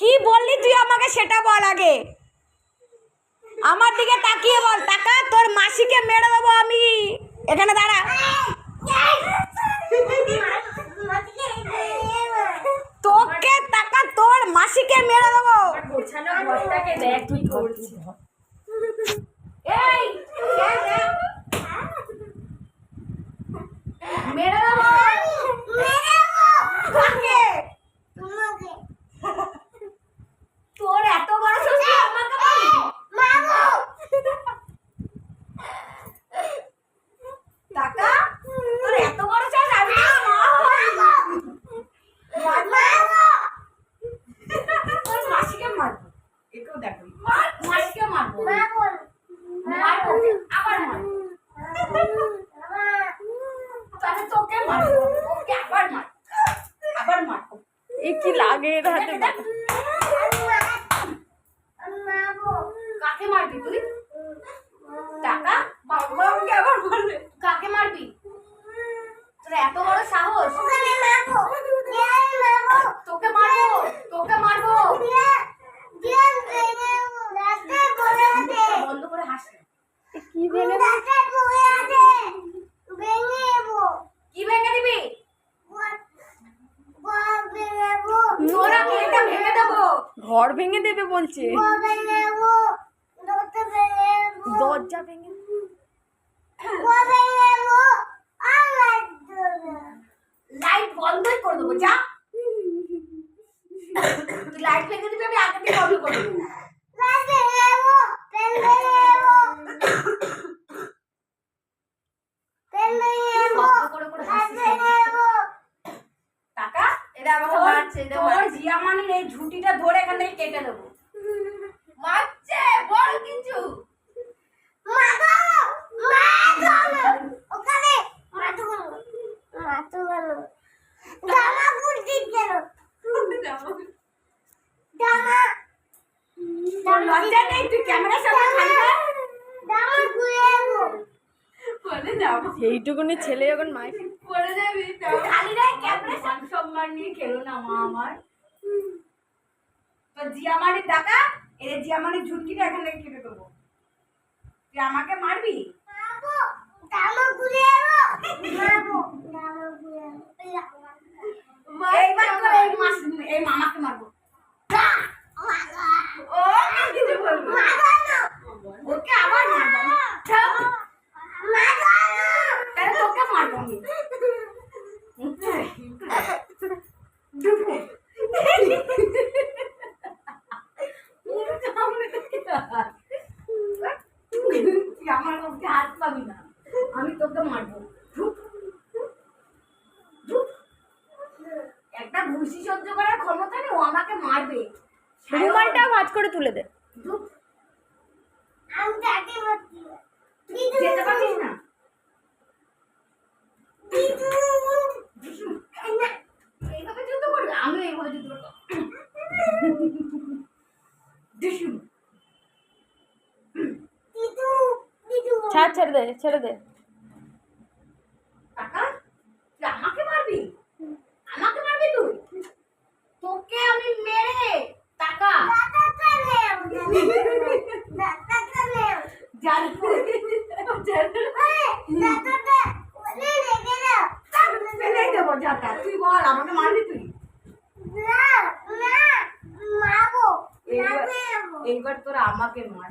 কি বললি তুই আমাকে সেটা বল আগে। আমার দিকে তাকিয়ে বল টাকা তোর মাসিকে মেরে দেবো আমি। এখানে দাঁড়া। তোকে টাকা তোর মাসিকে মেরে দেবো। মেরে দেবো কাকে? তোর এত বড় শ্বশুর আমাকে মারবি? টাকা তোর এত বড় চাষ আমি তোর মা হই। তোর মাসিকে মারবো একেও দেখো মার- মাসিকে মারবো মারবো আবার মারবো তাহলে তোকে মারবো ওকে আবার মার আবার মারবো এ কি লাগে এর হাতে দেখ, দেখ। কাকে মারবি তুই টাকা বাবাকে আবার বলবে কাকে মারবি তোর এত বড় সাহস তোকে মারবো তোকে মারবো বন্ধ করে হাস না। কি ভেঙে কি ভেঙে দিবি তোর আমি এটা ভেঙে দেবো ঘর ভেঙে দেবে বলছে। দরজা ভেঙে লাইট বন্ধই করে দেবো যা। লাইট ভেঙে দিবি আমি আগে থেকে বন্ধ করে দেবো শব্দ করে করে হাসছিস কেন? টাকা এটা আমাকে তোর মারছে এটা তোর মারছে। জিয়ামানির ঝুঁটিটা ধরে এখান থেকে কেটে দেবো মারছে বল কিছু লজ্জা নেই? তুই ক্যামেরার সামনে খালি বলে যাব এইটুকুনি ছেলে যখন মাইক পড়ে যাবি খালি রে ক্যামেরার সম্মান নিয়ে খেলো না মা আমার। তো জিয়ামানির টাকা এর জিয়ামানির ঝুঁকিটা এখান থেকে কেটে দেবো। তুই আমাকে মারবি এইবার তোর এই মাস এই মামাকে মারবো ও কিছু বলব ওকে আবার মারবো আমি। তাহলে তোকে মারবো আমি তুই আমার কাছে হাত পাবি না। আমি তোকে মারবো। ধুপ। ধুপ। একটা ঘুষি সহ্য করার ক্ষমতা নেই ও আমাকে মারবে। রুমালটা ভাজ করে তুলে দে। তুই যেতে পারিস না। ছাড় ছেড়ে দে ছেড়ে দে। টাকা আমাকে মারবি? আমাকে মারবি তুই? তোকে আমি মেরে টাকা জানব ফেলে দেবো যাতা তুই বল আমাকে মারবি তুই? এইবার তোরা আমাকে মার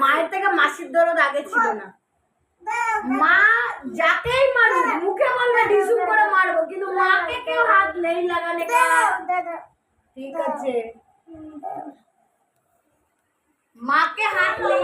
মায়ের থেকে মাসির দরদ আগে ছিল না। মা যাকেই মারুক, মুখে বলবে ডিসুম করে মারবো, কিন্তু মাকে কেউ হাত নেই লাগানে ঠিক আছে। মাকে হাত নেই।